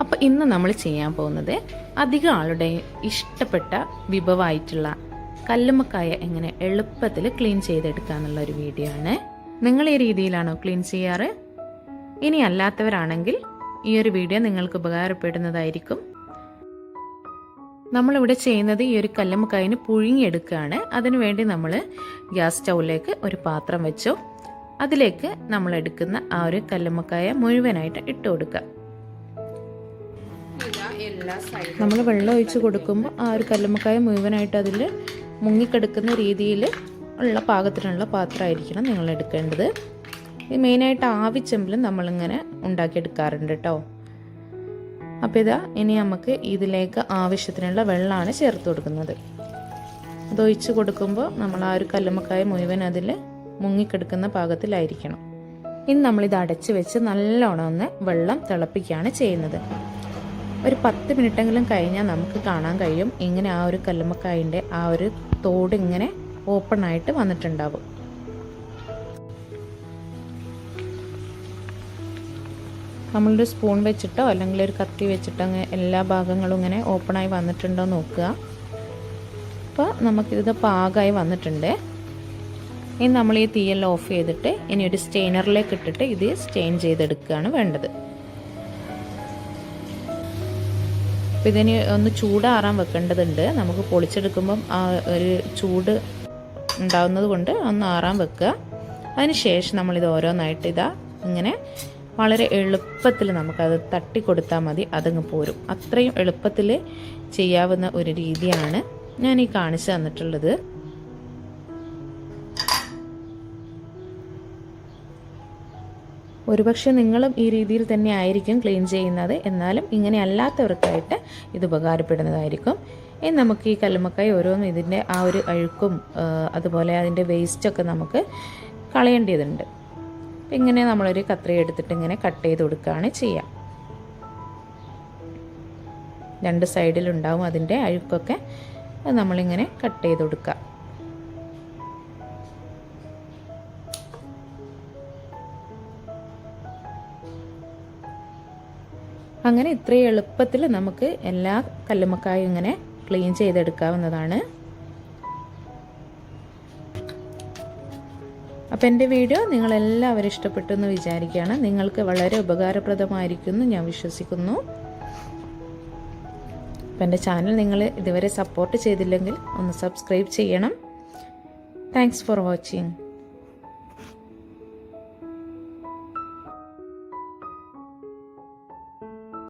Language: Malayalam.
അപ്പോൾ ഇന്ന് നമ്മൾ ചെയ്യാൻ പോകുന്നത് അധികം ആളുടെ ഇഷ്ടപ്പെട്ട വിഭവമായിട്ടുള്ള കല്ലുമ്മക്കായ എങ്ങനെ എളുപ്പത്തിൽ ക്ലീൻ ചെയ്തെടുക്കുക എന്നുള്ള ഒരു വീഡിയോ ആണ്. നിങ്ങൾ ഈ രീതിയിലാണോ ക്ലീൻ ചെയ്യാറ്? ഇനി അല്ലാത്തവരാണെങ്കിൽ ഈ ഒരു വീഡിയോ നിങ്ങൾക്ക് ഉപകാരപ്പെടുന്നതായിരിക്കും. നമ്മളിവിടെ ചെയ്യുന്നത് ഈ ഒരു കല്ലുമ്മക്കായന് പുഴുങ്ങിയെടുക്കുകയാണ്. അതിനുവേണ്ടി നമ്മൾ ഗ്യാസ് സ്റ്റൗവിലേക്ക് ഒരു പാത്രം വെച്ചു. അതിലേക്ക് നമ്മൾ എടുക്കുന്ന ആ ഒരു കല്ലുമ്മക്കായ മുഴുവനായിട്ട് ഇട്ട് കൊടുക്കുക. നമ്മൾ വെള്ളം ഒഴിച്ച് കൊടുക്കുമ്പോൾ ആ ഒരു കല്ലുമ്മക്കായ മുഴുവനായിട്ട് അതിൽ മുങ്ങിക്കെടുക്കുന്ന രീതിയിൽ ഉള്ള പാകത്തിനുള്ള പാത്രമായിരിക്കണം നിങ്ങൾ എടുക്കേണ്ടത്. ഇത് മെയിനായിട്ട് ആവിച്ചെമ്പിൽ നമ്മളിങ്ങനെ ഉണ്ടാക്കിയെടുക്കാറുണ്ട് കേട്ടോ അപ്പോൾ ഇതാ ഇനി നമുക്ക് ഇതിലേക്ക് ആവശ്യത്തിനുള്ള വെള്ളമാണ് ചേർത്ത് കൊടുക്കുന്നത്. അതൊഴിച്ച് കൊടുക്കുമ്പോൾ നമ്മൾ ആ ഒരു കല്ലുമ്മക്കായ മുഴുവൻ അതിൽ മുങ്ങിക്കെടുക്കുന്ന പാകത്തിലായിരിക്കണം. ഇനി നമ്മളിത് അടച്ച് വെച്ച് നല്ലോണം ഒന്ന് വെള്ളം തിളപ്പിക്കുകയാണ് ചെയ്യുന്നത്. ഒരു പത്ത് മിനിറ്റെങ്കിലും കഴിഞ്ഞാൽ നമുക്ക് കാണാൻ കഴിയും. ഇങ്ങനെ ആ ഒരു കല്ലുമ്മക്കായന്റെ ആ ഒരു തോട് ഇങ്ങനെ ഓപ്പൺ ആയിട്ട് വന്നിട്ടുണ്ടാവും. നമ്മളൊരു സ്പൂൺ വെച്ചിട്ടോ അല്ലെങ്കിൽ ഒരു കത്തി വെച്ചിട്ടോ അങ്ങനെ എല്ലാ ഭാഗങ്ങളും ഇങ്ങനെ ഓപ്പണായി വന്നിട്ടുണ്ടോ നോക്കുക. അപ്പോൾ നമുക്കിത് പാകമായി വന്നിട്ടുണ്ട്. ഇനി നമ്മൾ ഈ തീയെല്ലാം ഓഫ് ചെയ്തിട്ട് ഇനി ഒരു സ്റ്റെയിനറിലേക്ക് ഇട്ടിട്ട് ഇത് സ്റ്റെയിൻ ചെയ്തെടുക്കുകയാണ് വേണ്ടത്. അപ്പോൾ ഇതിന് ഒന്ന് ചൂടാറാൻ വെക്കേണ്ടതുണ്ട്. നമുക്ക് പൊളിച്ചെടുക്കുമ്പം ആ ഒരു ചൂട് ഉണ്ടാവുന്നത് കൊണ്ട് ഒന്ന് ആറാൻ വെക്കുക. അതിനുശേഷം നമ്മളിത് ഓരോന്നായിട്ട് ഇതാ ഇങ്ങനെ വളരെ എളുപ്പത്തിൽ നമുക്കത് തട്ടി കൊടുത്താൽ മതി. അതങ്ങ് പോരും. അത്രയും എളുപ്പത്തിൽ ചെയ്യാവുന്ന ഒരു രീതിയാണ് ഞാൻ ഈ കാണിച്ചു തന്നിട്ടുള്ളത്. ഒരുപക്ഷെ നിങ്ങളും ഈ രീതിയിൽ തന്നെ ആയിരിക്കും ക്ലീൻ ചെയ്യുന്നത്. എന്നാലും ഇങ്ങനെ അല്ലാത്തവർക്കായിട്ട് ഇത് ഉപകാരപ്പെടുന്നതായിരിക്കും. ഇനി നമുക്ക് ഈ കല്ലുമ്മക്കായ ഓരോന്നും ഇതിന്റെ ആ ഒരു അഴുക്കും അതുപോലെ അതിന്റെ വേസ്റ്റൊക്കെ നമുക്ക് കളയേണ്ടതുണ്ട്. ഇങ്ങനെ നമ്മളൊരു കത്രി എടുത്തിട്ട് ഇങ്ങനെ കട്ട് ചെയ്ത് കൊടുക്കുകയാണ് ചെയ്യുക. രണ്ട് സൈഡിലുണ്ടാവും അതിന്റെ അഴുക്കൊക്കെ. അത് നമ്മളിങ്ങനെ കട്ട് ചെയ്ത് കൊടുക്കുക. അങ്ങനെ ഇത്രയും എളുപ്പത്തിൽ നമുക്ക് എല്ലാ കല്ലുമ്മക്കായും ഇങ്ങനെ ക്ലീൻ ചെയ്തെടുക്കാവുന്നതാണ്. അപ്പം എന്റെ വീഡിയോ നിങ്ങളെല്ലാവരും ഇഷ്ടപ്പെട്ടു എന്ന് വിചാരിക്കുകയാണ്. നിങ്ങൾക്ക് വളരെ ഉപകാരപ്രദമായിരിക്കുമെന്ന് ഞാൻ വിശ്വസിക്കുന്നു. അപ്പം എന്റെ ചാനൽ നിങ്ങൾ ഇതുവരെ സപ്പോർട്ട് ചെയ്തില്ലെങ്കിൽ ഒന്ന് സബ്സ്ക്രൈബ് ചെയ്യണം. Thanks for watching